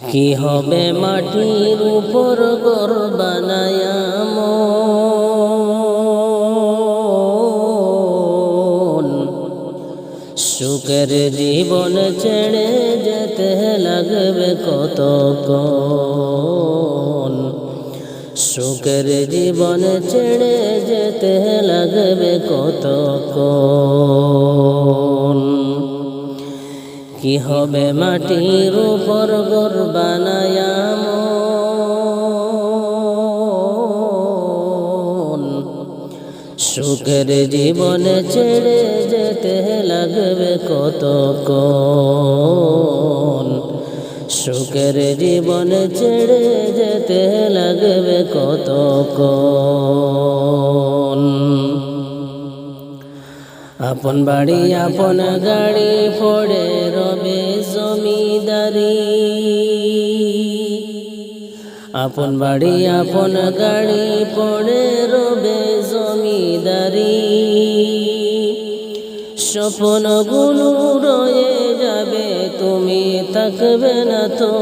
কি হবে মাটির উপর গর বানায়া মন সুখের জীবন ছেড়ে যেতে লাগবে কত সুখের জীবন ছেড়ে যেতে লাগবে কত কি হবে মাটির উপর গর বানায়াম? সুখের জীবনে ছেড়ে যেতে লাগবে কত সুখের জীবনে ছেড়ে যেতে লাগবে কত আপন বাড়ি, আপন গাড়ি, পড়ে রবে জমিদারি। আপন বাড়ি, আপন গাড়ি, পড়ে রবে জমিদারি। স্বপ্নগুলো রয়ে যাবে, তুমি থাকবে না তো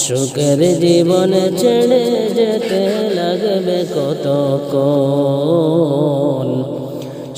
সুখের জীবন ছেড়ে যেতে লাগবে কত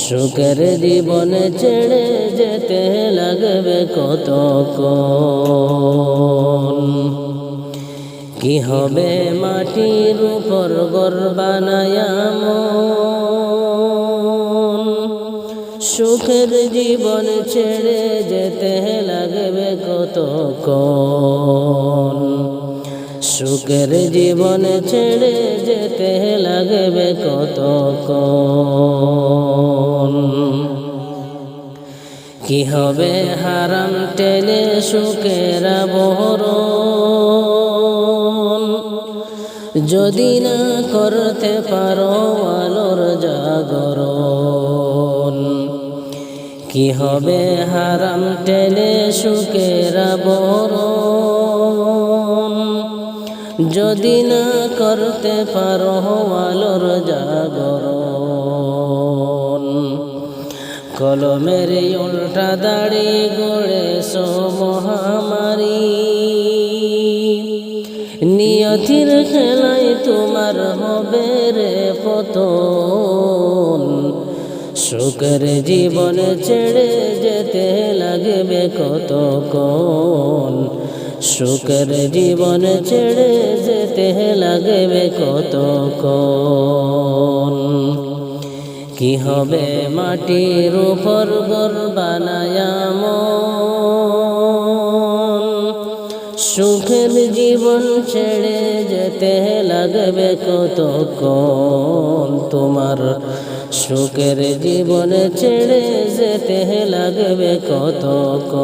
সুখের জীবন ছেড়ে যেতে লাগবে কত কি হবে মাটির উপর গর বানায়াম সুখের জীবন ছেড়ে যেতে লাগবে কত সুখের জীবন ছেড়ে যেতে লাগবে কত কি হবে হারাম টেলে সুখের বহর যদি না করতে পারো আলোর জাগরণ, কি হবে হারাম টেলে সুখের বরণ যদি না করতে পারো আলোর জাগরণ, কলমের উল্টা দাড়ি গড়ে সো মহামারী। নিয়তির খেলায় তোমার হবে রে পতন। সুখের জীবন ছেড়ে যেতে লাগবে কত সুখের জীবন ছেড়ে যেতে লাগবে কত কি হবে মাটির উপর গর বানায়াম সুখের জীবন ছেড়ে যেতে লাগবে কত তোমার সুখের জীবন ছেড়ে যেতে লাগবে কত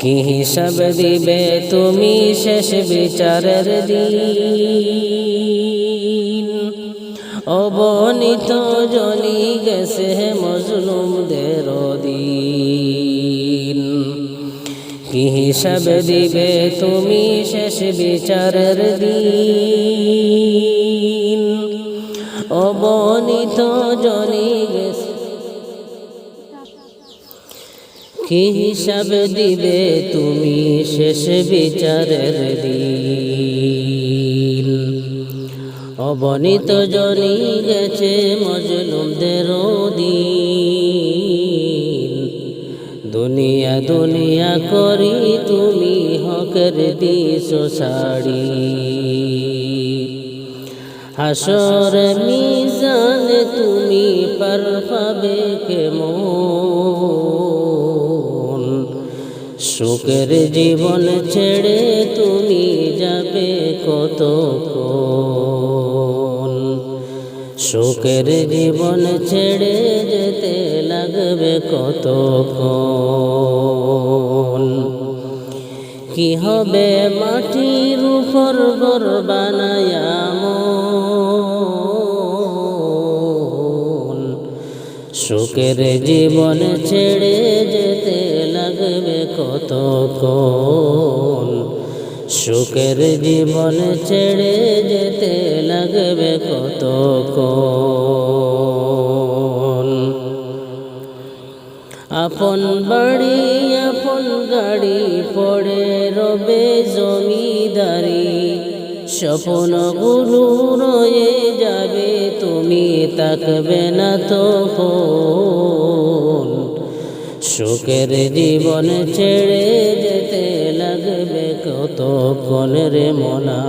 কি হিসাব দিবে তুমি শেষ বিচারের দিন? অবনীত জনি গেছে মজলুমদের দিন। কি হিসাব দিবে তুমি শেষ বিচারের দিন? অবনিত গেছে কি হিসাব দিবে তুমি শেষ বিচারের দিন? অবনীত জনি গেছে মজলুমদের দিন দুনিয়া দুনিয়া করি তুমি হকের দিস শাড়ি। হাসর মিজান তুমি পার পাবে কেমন? সুখের জীবন ছেড়ে তুমি যাবে কত সুখের জীবন ছেড়ে যেতে লাগবে কত কি হবে মাটির উপর গর বানায়াম সুখের জীবন ছেড়ে যেতে লাগবে কত সুখের জীবন ছেড়ে যেতে লাগবে কত আপন বাড়ি, আপন গাড়ি, পড়ে রবে জমিদারি। স্বপ্নগুলো রয়ে যাবে, তুমি তাকবে না তো সুখের জীবন ছেড়ে যেতে লাগবে কত রে মনা?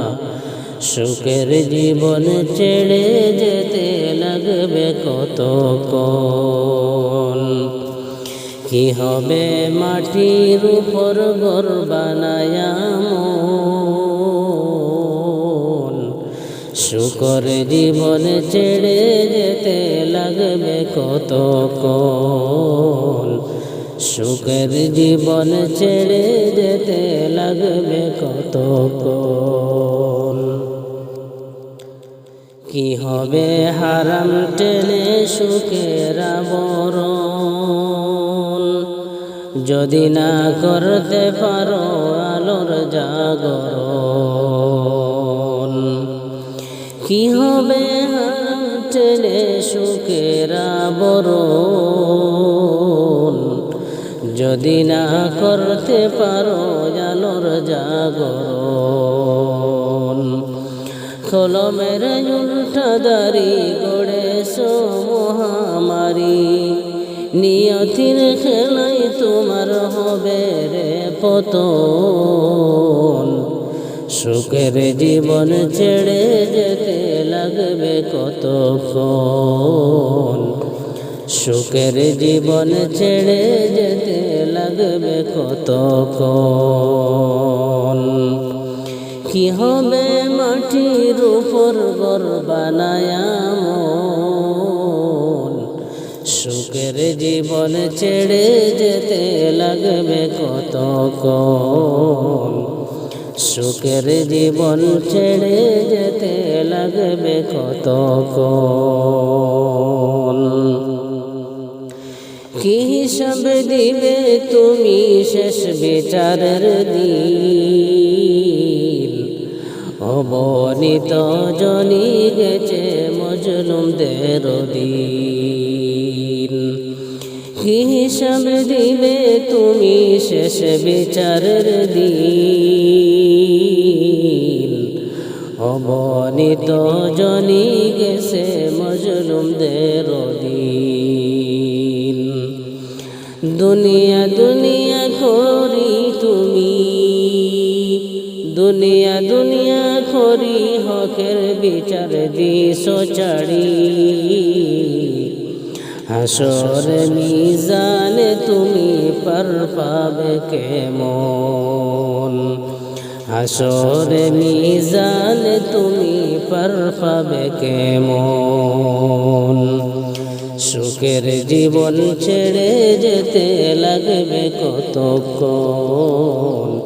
সুখের জীবন ছেড়ে যেতে লাগবে কত কি হবে মাটির উপর ঘর বানায়াম শুকর জীবন ছেড়ে যেতে লাগবে কত সুখের জীবন ছেড়ে যেতে লাগবে কত কি হবে হারাম টেনে সুখের আবরণ? যদি না করতে পারো আলোর জাগরণ। কি হবে হারাম টেনে সুখের আবরণ? যদি না করতে পারো আলোর জাগরণ। কলমের উল্টা দাড়ি গড়ে মহামারী। নিয়তির খেলাই তোমার হবে রে পতন। সুখের জীবন ছেড়ে যেতে লাগবে কতক্ষণ? সুখের জীবন ছেড়ে যেতে লাগবে কতক্ষণ? কি হবে মাটির উপর গর বানায়াম সুখের জীবন ছেড়ে যেতে লাগবে কত সুখের জীবন ছেড়ে যেতে লাগবে কত কি হিসাব দিবে তুমি শেষ বিচারের দিন অবনীত জনি গেছে মজলুমদের দিন কি হিসাব দিবে তুমি শেষ বিচারের দিন অবনীত জনি গেছে মজলুমদের দিন দুনিয়া দুনিয়া খরি তুমি। দুনিয়া দুনিয়া খরি হকের বিচার দিস চাড়ি হাসর মিজানে তুমি পার পাবে কেমন? হাসর মিজানে তুমি পার পাবে কেমন? সুখের জীবন ছেড়ে যেতে লাগবে কতক্ষণ?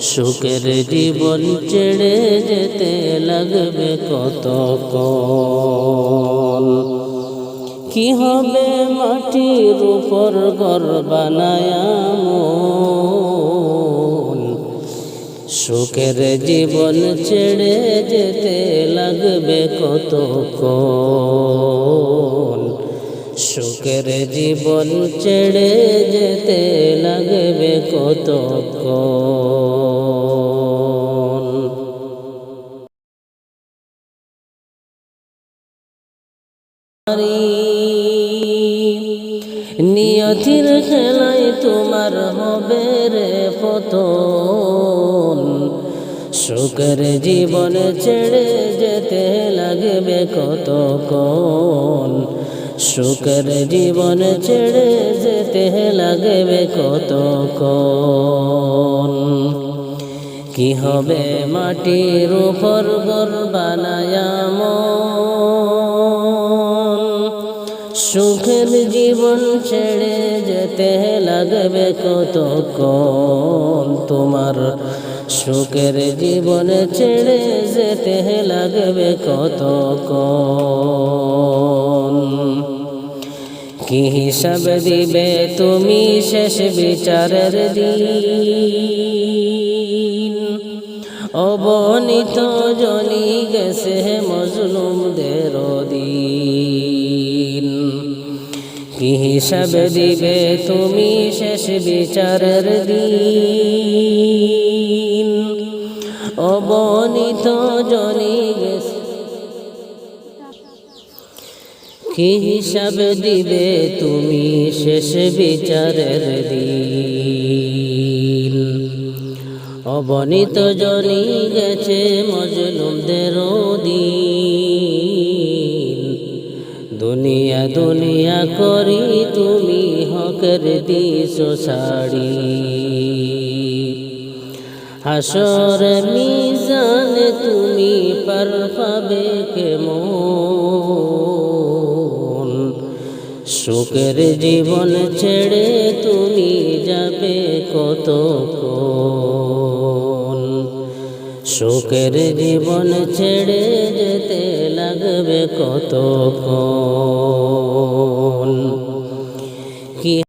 সুখের জীবন ছেড়ে যেতে লাগবে কতক্ষণ? কি হবে মাটির উপর ঘর বানায়াম সুখের জীবন ছেড়ে যেতে লাগবে কতক্ষণ? সুখের জীবন ছেড়ে যেতে লাগবে কতক্ষণ? নিয়তির খেলায় তোমার হবে রে পতন। সুখের জীবন ছেড়ে যেতে লাগবে কতক্ষণ? সুখের জীবন ছেড়ে যেতে লাগবে কতক্ষণ? কি হবে মাটির উপর গর বানায়াম সুখের জীবন ছেড়ে যেতে লাগবে কতক্ষণ? তোমার সুখের জীবন ছেড়ে যেতে লাগবে কতক্ষণ? কি হিসাব দিবে তুমি শেষ বিচারের দিন? অবনীত জনি গেছে মজলুমদের দিন কি হিসাব দিবে তুমি শেষ বিচারের দিন? অবনীত জনি কি হিসাব দিবে তুমি শেষ বিচারের দিন অবনীত জনি গেছে মজলুমদের দিন দুনিয়া দুনিয়া করি তুমি হকের দিস শাড়ি হাসর মিজান তুমি পার পাবে কেমন? সুখের জীবন ছেড়ে তুমি যাবে কত সুখের জীবন ছেড়ে যেতে লাগবে কত কি